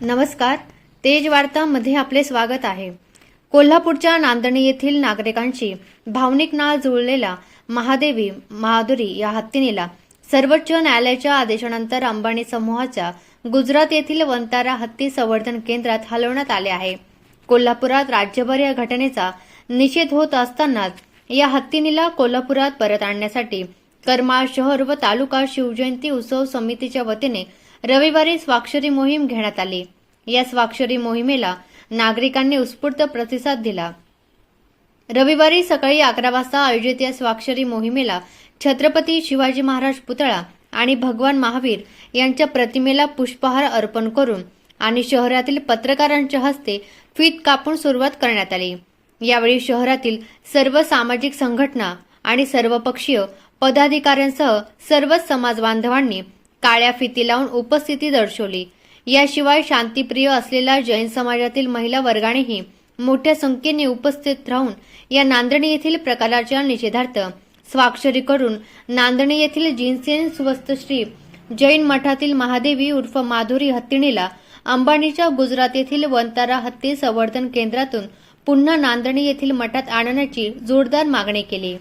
नमस्कार. तेज वार्तामध्ये आपले स्वागत आहे. कोल्हापूरच्या नांदणी येथील नागरिकांची भावनिक नाळ जुळलेला महादेवी महादुरी या हत्तीनेला सर्वोच्च न्यायालयाच्या आदेशानंतर अंबानी समूहाच्या गुजरात येथील वंतारा हत्ती संवर्धन केंद्रात हलवण्यात आले आहे. कोल्हापुरात राज्यभर या घटनेचा निषेध होत असतानाच या हत्तीनीला कोल्हापुरात परत आणण्यासाठी करमाळ शहर व तालुका शिवजयंती उत्सव समितीच्या वतीने रविवारी स्वाक्षरी मोहीम घेण्यात आली. या स्वाक्षरी मोहिमेला नागरिकांनी उत्स्फूर्त प्रतिसाद दिला. रविवारी सकाळी अकरा वाजता आयोजित या स्वाक्षरी मोहिमेला छत्रपती शिवाजी महाराज पुतळा आणि भगवान महावीर यांच्या प्रतिमेला पुष्पहार अर्पण करून आणि शहरातील पत्रकारांच्या हस्ते फीत कापून सुरुवात करण्यात आली. यावेळी शहरातील सर्व सामाजिक संघटना आणि सर्वपक्षीय पदाधिकाऱ्यांसह सर्वच समाज बांधवांनी काळ्या फिती लावून उपस्थिती दर्शवली. याशिवाय शांतीप्रिय असलेल्या जैन समाजातील महिला वर्गानेही मोठ्या संख्येने उपस्थित राहून या नांदणी येथील प्रकाराच्या निषेधार्थ स्वाक्षरी करून नांदणी येथील जिनसेन स्वस्तश्री जैन मठातील महादेवी उर्फ माधुरी हत्तीणीला अंबानीच्या गुजरात येथील वंतारा हत्ती संवर्धन केंद्रातून पुन्हा नांदणी येथील मठात आणण्याची जोरदार मागणी केली.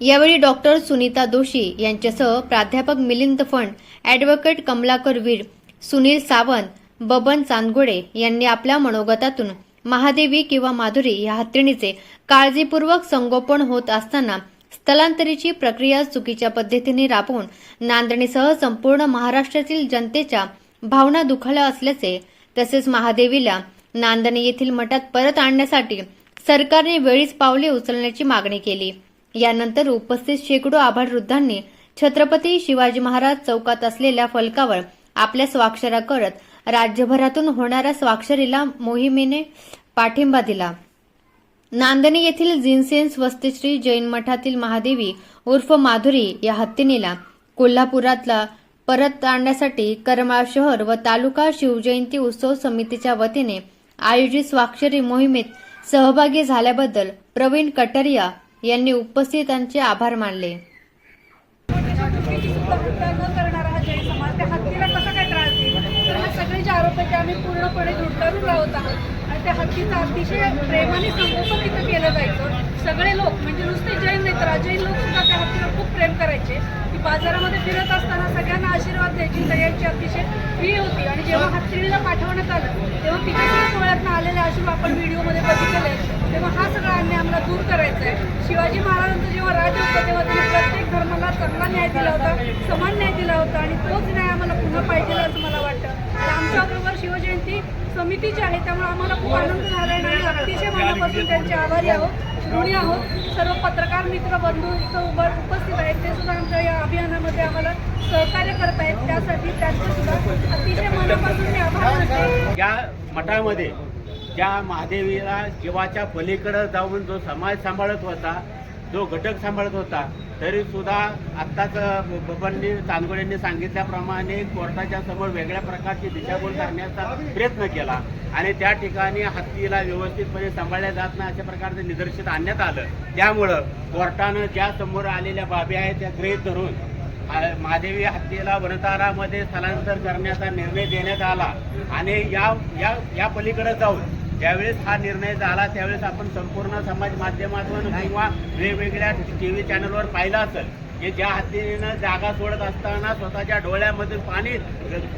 यावेळी डॉक्टर सुनीता दोशी यांच्यासह प्राध्यापक मिलिंद फंड ॲडव्होकेट कमलाकर वीर सुनील सावंत बबन चांदगोडे यांनी आपल्या मनोगतातून महादेवी किंवा माधुरी या हत्तीणीचे काळजीपूर्वक संगोपन होत असताना स्थलांतरीची प्रक्रिया चुकीच्या पद्धतीने राबवून नांदणीसह संपूर्ण महाराष्ट्रातील जनतेच्या भावना दुखावल्या असल्याचे तसेच महादेवीला नांदणी येथील मठात परत आणण्यासाठी सरकारने वेळीच पावले उचलण्याची मागणी केली. यानंतर उपस्थित शेकडो आभारवृद्धांनी छत्रपती शिवाजी महाराज चौकात असलेल्या फलकावर आपल्या स्वाक्षऱ्या करत राज्यभरातून होणाऱ्या स्वाक्षरीला मोहिमेने पाठिंबा दिला. नांदणी येथील जिनसेन स्वस्तिश्री जैन मठातील महादेवी उर्फ माधुरी या हत्तीनीला कोल्हापुरातला परत आणण्यासाठी करमाळ शहर व तालुका शिवजयंती उत्सव समितीच्या वतीने आयोजित स्वाक्षरी मोहिमेत सहभागी झाल्याबद्दल प्रवीण कटरिया यांनी उपस्थितांचे आभार मानले. न करणारा हा जैन समाज त्या हत्तीला कसा काय त्रास देईल तर सगळे जे आरोप आहेत आम्ही पूर्णपणे धुडकारून लावत आहोत आणि त्या हत्तीचं अतिशय प्रेमाने संगोपन तिथं केलं जायचं सगळे लोक म्हणजे नुसते जैन नाही तर अजैन लोक सुद्धा त्या हत्तीवर खूप प्रेम करायचे. ती बाजारामध्ये फिरत असताना सगळ्यांना आशीर्वाद द्यायची सगळ्यांची अतिशय प्रिय होती. आणि जेव्हा हत्तीला पाठवण्यात आलं तेव्हा तिच्या डोळ्यातनं आलेले आशीर्वाद आपण व्हिडिओमध्ये बघितलेले आहेत तेव्हा हा सगळा अन्याय आम्हाला दूर करायचा आहे शिवाजी महाराजांचं जेव्हा राज होतं तेव्हा त्यांनी प्रत्येक धर्माला चांगला न्याय दिला होता समान न्याय दिला होता आणि तोच न्याय आम्हाला पुन्हा पाहिजे असं मला वाटतं. आमच्याबरोबर शिवजयंती समितीची आहे त्यामुळे आम्हाला खूप आनंद झाला आहे आणि अतिशय मनापासून त्यांचे आभारी आहोत ऋणी आहोत. सर्व पत्रकार मित्र बंधू इथं उभा उपस्थित आहेत ते सुद्धा आमच्या या अभियानामध्ये आम्हाला सहकार्य करत आहेत. त्यासाठी त्यांचे सुद्धा अतिशय मनापासून मी आभार मानते. या मठामध्ये ज्या महादेवीला जीवाच्या पलीकडं जाऊन जो समाज सांभाळत होता जो घटक सांभाळत होता तरी सुद्धा आत्ताच बबननी चांदगोडेंनी सांगितल्याप्रमाणे कोर्टाच्या समोर वेगळ्या प्रकारची दिशाभूल करण्याचा प्रयत्न केला. आणि त्या ठिकाणी हत्तीला व्यवस्थितपणे सांभाळल्या जात नाही अशा प्रकारचं निदर्शित आणण्यात आलं. त्यामुळं कोर्टानं ज्या समोर आलेल्या बाबी आहेत त्या गृहीत धरून महादेवी हत्तीला वनतारामध्ये स्थलांतर करण्याचा निर्णय देण्यात आला. आणि या या या पलीकडे जाऊन ज्यावेळेस हा निर्णय झाला त्यावेळेस आपण संपूर्ण समाज माध्यमातून किंवा वेगवेगळ्या टी व्ही चॅनलवर पाहिलं असेल. की ज्या हत्तीनं जागा सोडत असताना स्वतःच्या डोळ्यामधून पाणी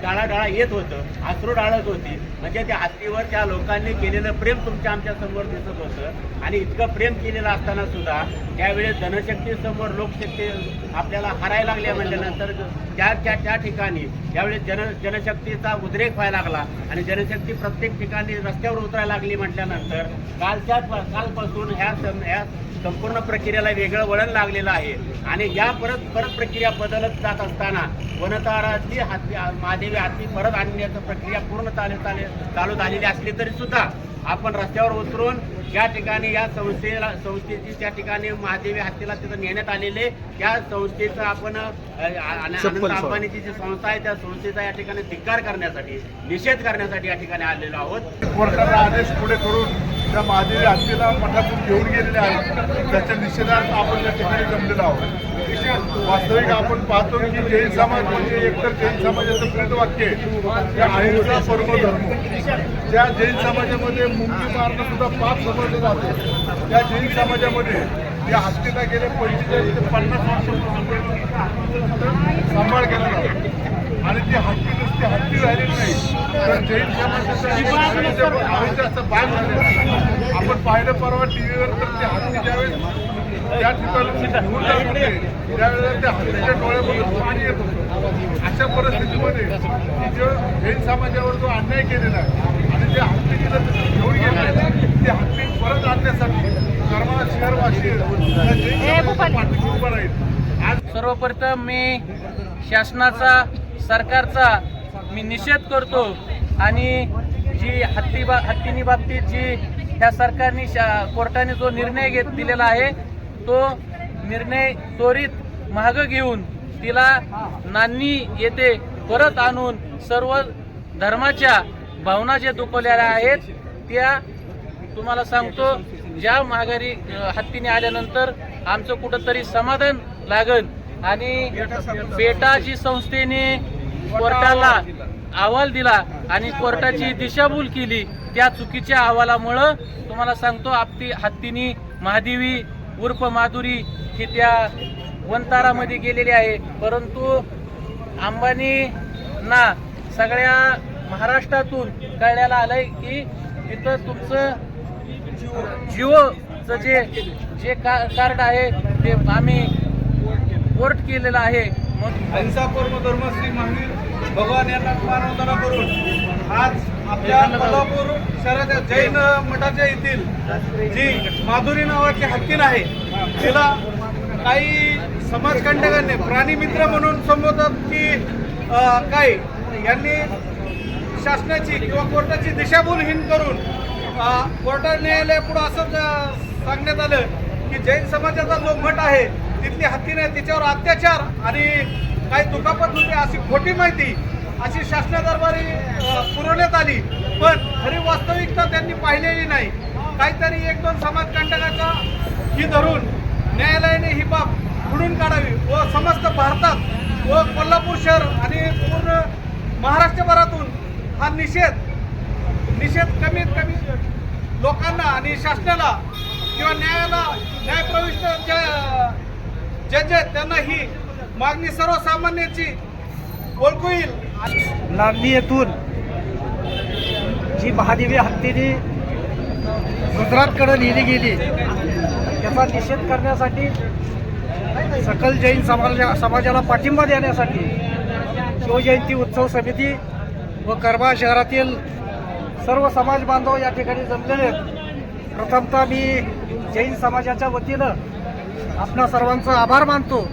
डाळाडाळा येत होतं अश्रू डाळत होती. म्हणजे त्या हत्तीवर त्या लोकांनी केलेलं प्रेम तुमच्या आमच्यासमोर दिसत होतं. आणि इतकं प्रेम केलेलं असताना सुद्धा त्यावेळेस जनशक्ती समोर लोकशक्ती आपल्याला हरायला लागल्या म्हटल्यानंतर म्हणजे त्या त्या त्या ठिकाणी. यावेळेस जन जनशक्तीचा उद्रेक व्हायला लागला आणि जनशक्ती प्रत्येक ठिकाणी रस्त्यावर उतरायला लागली म्हटल्यानंतर कालच्या कालपासून ह्या सम- ह्या संपूर्ण प्रक्रियेला वेगळं वळण लागलेलं आहे. आणि या परत परत प्रक्रिया बदलत जात असताना वनताराची हाती महादेवी हाती परत आणण्याची प्रक्रिया पूर्ण चालू चालू चालू झालेली असली तरी सुद्धा आपण रस्त्यावर उतरून ज्या ठिकाणी या संस्थेला संस्थेची त्या ठिकाणी महादेवी हत्तीला तिथं नेण्यात आलेले. त्या संस्थेचं आपण आनंद अंबानीची जी संस्था आहे त्या संस्थेचा या ठिकाणी धिक्कार करण्यासाठी निषेध करण्यासाठी या ठिकाणी आलेलो आहोत. कोर्टाचा आदेश पुढे करून त्या महादेवी हत्तीला पंढरपूर घेऊन गेलेले आहेत. त्याच्या निषेधार्थ आपण त्या ठिकाणी जमलेलो आहोत. वास्तविक आपण पाहतो की जैन समाज म्हणजे एकतर जैन समाजाचं प्रेत वाक्य आहे अहिंसा परम धर्म. त्या जैन समाजामध्ये मुंगी मारणं सुद्धा पाप समजलं जातं. त्या जैन समाजामध्ये या हत्येला गेले पंचेचाळीस ते पन्नास वर्षापासून सांभाळ केला जातो. आणि ती हत्ती नुसती हत्ती राहिलेली नाही. तर जैन समाजाचं आयुष्याचं भाग झालेलं आपण पाहिलं परवा टीव्हीवर तर ते हत्ती ज्यावेळेस त्या ठिकाणी घेऊन जात होते त्यावेळेला त्या हत्तीच्या डोळ्यामधून पाणी येत होतं. अशा परिस्थितीमध्ये की जो जैन समाजावर जो अन्याय केलेला आहे आणि जे हत्तीला घेऊन गेले ते हत्ती परत आणण्यासाठी करमाळा शहरवासी त्या जैन समाजाच्या पाठीशी उभं राहील. आज सर्वप्रथम मी शासनाचा सरकारचा मी निषेध करतो आणि जी हत्ती बा हत्तीनी बाबतीत जी ह्या सरकारने शा कोर्टाने जो निर्णय घेत दिलेला आहे तो निर्णय त्वरित मागं घेऊन तिला नान्नी येथे परत आणून सर्व धर्माच्या भावना ज्या दुखवलेल्या आहेत त्या तुम्हाला सांगतो ज्या माघारी हत्तीने आल्यानंतर आमचं कुठंतरी समाधान लागन आणि बेटा जी संस्थेने कोर्टाला अहवाल दिला आणि कोर्टाची दिशाभूल केली त्या चुकीच्या अहवालामुळं तुम्हाला सांगतो आपती हत्तीनी महादेवी उर्फ माधुरी ही त्या वंतारामध्ये गेलेली आहे. परंतु अंबानी ना सगळ्या महाराष्ट्रातून कळण्याला आलंय की तिथं तुमचं जिओचं जे जे का कार्ड आहे ते आम्ही पोर्ट केलेलं आहे. मग अहिंसा कर्म धर्म श्री महावीर भगवान यांना मानवताना करून आज आपल्या कोल्हापूर शहराच्या जैन मठाच्या येथील जी माधुरी नावाची हत्तीन आहे तिला काही समाजकंटकांनी प्राणीमित्र म्हणून संबोधतात की काय यांनी शासनाची किंवा कोर्टाची दिशाभूलहीन करून कोर्टा न्यायालयापुढं असं सांगण्यात आलं की जैन समाजाचा जो मठ आहे तिथली हत्तीने तिच्यावर अत्याचार आणि काही दुखापत होते अशी खोटी माहिती अशी शासना दरबारी पुरवण्यात आली. पण खरी वास्तविकता त्यांनी पाहिलेली नाही. काहीतरी एक दोन समाजकंटकाचा ही धरून न्यायालयाने ही बाब खुडून काढावी व समस्त भारतात व कोल्हापूर शहर आणि पूर्ण महाराष्ट्रभरातून हा निषेध निषेध कमीत कमी लोकांना आणि शासनाला किंवा न्यायाला न्यायप्रविष्ट ज्या ज्यांच्या त्यांना ही मागणी सर्वसामान्याची ओळखू येईल. नांदी येथून जी महादेवी हत्तीने गुजरातकडे लिहिली गेली त्याचा निषेध करण्यासाठी सकल जैन समाजा समाजाला पाठिंबा देण्यासाठी शिवजयंती उत्सव समिती व करबा शहरातील सर्व समाज बांधव या ठिकाणी जमलेले आहेत. प्रथमतः मी जैन समाजाच्या वतीनं आपणा सर्वांचा आभार मानतो.